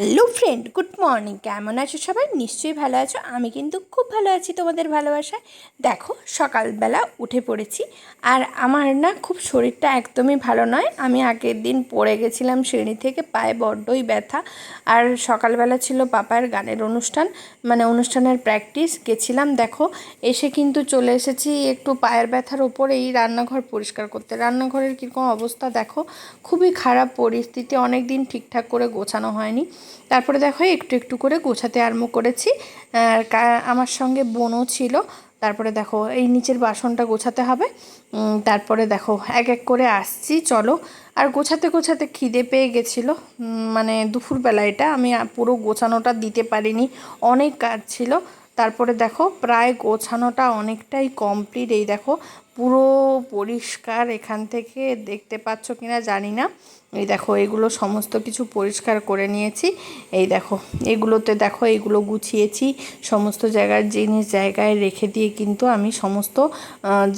Hello friend good morning কেমন আছো সবাই? নিশ্চয়ই ভালো আছো। আমি কিন্তু খুব ভালো আছি তোমাদের ভালোবাসায়। দেখো, সকালবেলা উঠে পড়েছি। আর আমার না খুব শরীরটা একদমই ভালো নয়। আমি আগের দিন পড়ে গেছিলাম সিঁড়ি থেকে, পায়ে বড্ডই ব্যথা। আর সকালবেলা ছিল পাপার গানের অনুষ্ঠান মানে অনুষ্ঠানের প্র্যাকটিস। গেছিলাম, দেখো, এসে কিন্তু চলে এসেছি একটু পায়ের ব্যথার ওপরে এই রান্নাঘর পরিষ্কার করতে। রান্নাঘরের কীরকম অবস্থা দেখো, খুবই খারাপ পরিস্থিতি। অনেক দিন ঠিকঠাক করে গোছানো হয়নি। তারপরে দেখো একটু একটু করে গোছাতে আরম্ভ করেছি। আর আমার সঙ্গে বোনও ছিল। তারপরে দেখো এই নিচের বাসনটা গোছাতে হবে। তারপরে দেখো এক এক করে আসছি, চলো। আর গোছাতে গোছাতে খিদে পেয়ে গেছিল। মানে দুপুরবেলা এটা। আমি পুরো গোছানোটা দিতে পারিনি। অনেক কাজ ছিল। তারপরে দেখো প্রায় গোছানোটা অনেকটাই কমপ্লিট। এই দেখো পুরো পরিষ্কার এখান থেকে দেখতে পাচ্ছ কিনা জানি না। এই দেখো, এগুলো সমস্ত কিছু পরিষ্কার করে নিয়েছি। এই দেখো, এগুলোতে দেখো, এগুলো গুছিয়েছি। সমস্ত জায়গার জিনিস জায়গায় রেখে দিয়ে কিন্তু আমি সমস্ত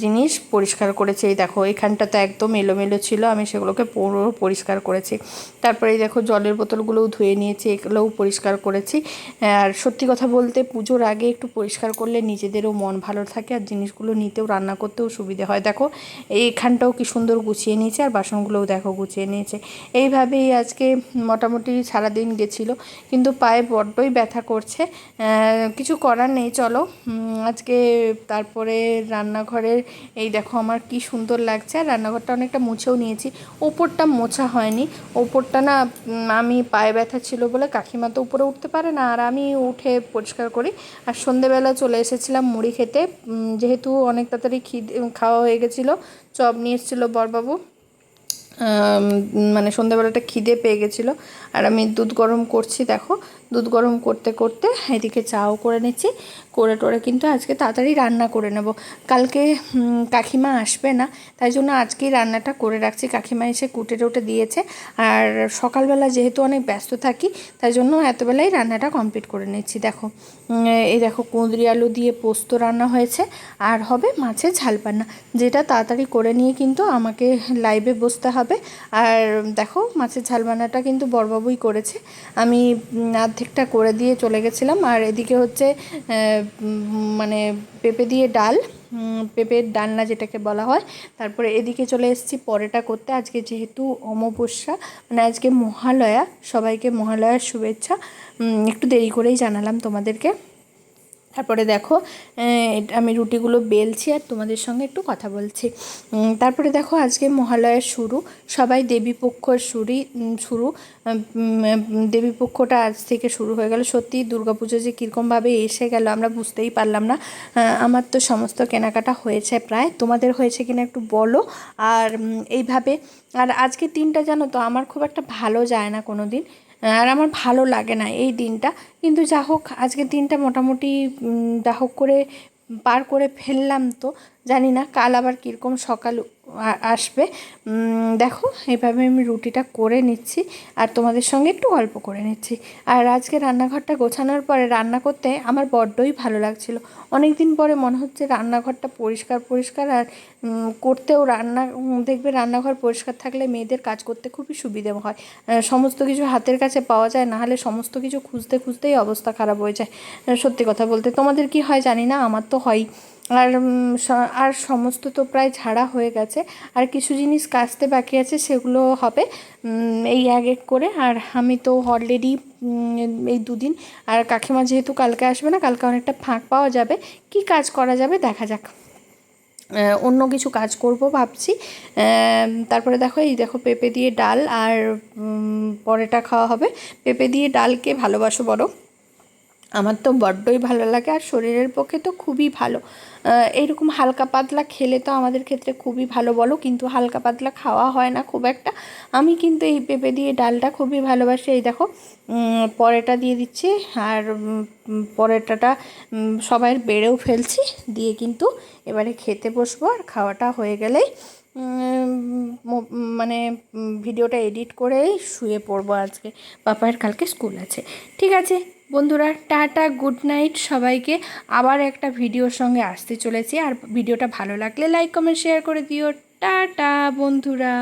জিনিস পরিষ্কার করেছি। এই দেখো এখানটা তো একদম এলোমেলো ছিল, আমি সেগুলোকে পুরো পরিষ্কার করেছি। তারপরে এই দেখো, জলের বোতলগুলোও ধুয়ে নিয়েছি, এগুলোও পরিষ্কার করেছি। আর সত্যি কথা বলতে, পুজোর আগে একটু পরিষ্কার করলে নিজেদেরও মন ভালো থাকে, আর জিনিসগুলো নিতেও, রান্না করতেও সুবিধে হয়। দেখো, এইখানটাও কি সুন্দর গুছিয়ে নিয়েছে আর বাসনগুলোও দেখো গুছিয়ে নিয়েছে। এইভাবেই আজকে মোটামুটি সারাদিন গেছিল, কিন্তু পায়ে বড্ডই ব্যথা করছে। কিছু করার নেই, চলো। আজকে তারপরে রান্নাঘরের এই দেখো আমার কি সুন্দর লাগছে। আর রান্নাঘরটা অনেকটা মুছেও নিয়েছি। ওপরটা মোছা হয়নি। ওপরটা না আমি পায়ে ব্যথা ছিল বলে কাকিমা তো উপরে উঠতে পারে না, আর আমি উঠে পরিষ্কার করি। আর সন্ধেবেলা চলে এসেছিলাম মুড়ি খেতে। যেহেতু অনেক তাড়াতাড়ি খিদে খাওয়া হয়ে গেছিল। চপ নিয়ে এসেছিল বরবাবু। মানে সন্ধ্যাবেলাটা খিদে পেয়ে গেছিল। আর আমি দুধ গরম করছি, দেখো। দুধ গরম করতে করতে এদিকে চাও করে নিচ্ছি। করে টোরে কিন্তু আজকে তাড়াতাড়ি রান্না করে নেব। কালকে কাকিমা আসবে না, তাই জন্য আজকেই রান্নাটা করে রাখছি। কাকিমা এসে কুটে টুটে দিয়েছে। আর সকালবেলা যেহেতু অনেক ব্যস্ত থাকি, তাই জন্য এতবেলাই রান্নাটা কমপ্লিট করে নিচ্ছি। দেখো এই দেখো কুঁদরি আলু দিয়ে পোস্ত রান্না হয়েছে। আর হবে মাছের ঝালপান্না যেটা তাড়াতাড়ি করে নিয়ে কিন্তু আমাকে লাইভে বসতে হবে। আর দেখো, মাছের ঝালপান্নাটা কিন্তু বড়বাবুই করেছে। আমি অর্ধেকটা করে দিয়ে চলে গেছিলাম। আর এদিকে হচ্ছে মানে পেঁপে দিয়ে ডাল পেঁপের ডালনা যেটাকে বলা হয়। তারপরে এদিকে চলে এসেছি পরেটা করতে। আজকে যেহেতু অমাবস্যা মানে আজকে মহালয়া, সবাইকে মহালয়ার শুভেচ্ছা। একটু দেরি করেই জানালাম তোমাদেরকে। তারপরে দেখো আমি রুটিগুলো বেলছি আর তোমাদের সঙ্গে একটু কথা বলছি। তারপরে দেখো, আজকে মহালয়ার শুরু, সবাই দেবীপক্ষর শুরু শুরু দেবীপক্ষটা আজ থেকে শুরু হয়ে গেল। সত্যি দুর্গাপুজো যে কীরকমভাবে এসে গেল, আমরা বুঝতেই পারলাম না। আমার তো সমস্ত কেনাকাটা হয়েছে প্রায়। তোমাদের হয়েছে কিনা একটু বলো। আর এইভাবে, আর আজকে দিনটা জানো তো, আমার খুব একটা ভালো যায় না কোনো দিন আর আমার ভালো লাগে না এই দিনটা। কিন্তু যা হোক, আজকের দিনটা মোটামুটি যা হোক করে পার করে ফেললাম তো। জানি না, কাল আবার কীরকম সকাল আসবে। দেখো, এভাবে আমি রুটিটা করে নিচ্ছি আর তোমাদের সঙ্গে একটু গল্প করে নিচ্ছি। আর আজকে রান্নাঘরটা গোছানোর পরে রান্না করতে আমার বড্ডই ভালো লাগছিল। অনেক দিন পরে মনে হচ্ছে রান্নাঘরটা পরিষ্কার পরিষ্কার আর করতেও রান্না দেখবে রান্নাঘর পরিষ্কার থাকলে মেয়েদের কাজ করতে খুবই সুবিধে হয়। সমস্ত কিছু হাতের কাছে পাওয়া যায় না হলে সমস্ত কিছু খুঁজতে, খুঁজতেই অবস্থা খারাপ হয়ে যায়। সত্যি কথা বলতে তোমাদের কি হয় জানি না, আমার তো হয়। আর আর সমস্ত তো প্রায় ঝাড়া হয়ে গেছে। আর কিছু জিনিস কাচতে বাকি আছে, সেগুলো হবে। এই এক এক করে। আর আমি তো অলরেডি এই দুদিন, আর কাকিমা যেহেতু কালকে আসবে না, কালকে অনেকটা ফাঁক পাওয়া যাবে। কি কাজ করা যাবে দেখা যাক। অন্য কিছু কাজ করব ভাবছি। তারপরে দেখো, এই দেখো পেঁপে দিয়ে ডাল আর পরেটা খাওয়া হবে। পেঁপে দিয়ে ডালকে ভালোবাসো বড়। আমার তো বড্ডই ভালো লাগে আর শরীরের পক্ষে তো খুবই ভালো। এইরকম হালকা পাতলা খেলে তো আমাদের ক্ষেত্রে খুবই ভালো বলো, কিন্তু হালকা পাতলা খাওয়া হয় না খুব একটা। আমি কিন্তু এই পেঁপে দিয়ে ডালটা খুবই ভালোবাসি। এই দেখো পরেটা দিয়ে দিচ্ছি আর পরেটাটা সবাইয়ের বেড়েও ফেলছি। দিয়ে কিন্তু এবারে খেতে বসবো আর খাওয়াটা হয়ে গেলেই মানে ভিডিওটা এডিট করেই শুয়ে পড়ব আজকে। পাপায়ের কালকে স্কুল আছে। ঠিক আছে। বন্ধুরা, টাটা, গুড নাইট সবাইকে। আবার একটা ভিডিওর সঙ্গে আসতে চলেছি। আর ভিডিওটা ভালো লাগলে লাইক, কমেন্ট, শেয়ার করে দিও। টাটা, বন্ধুরা।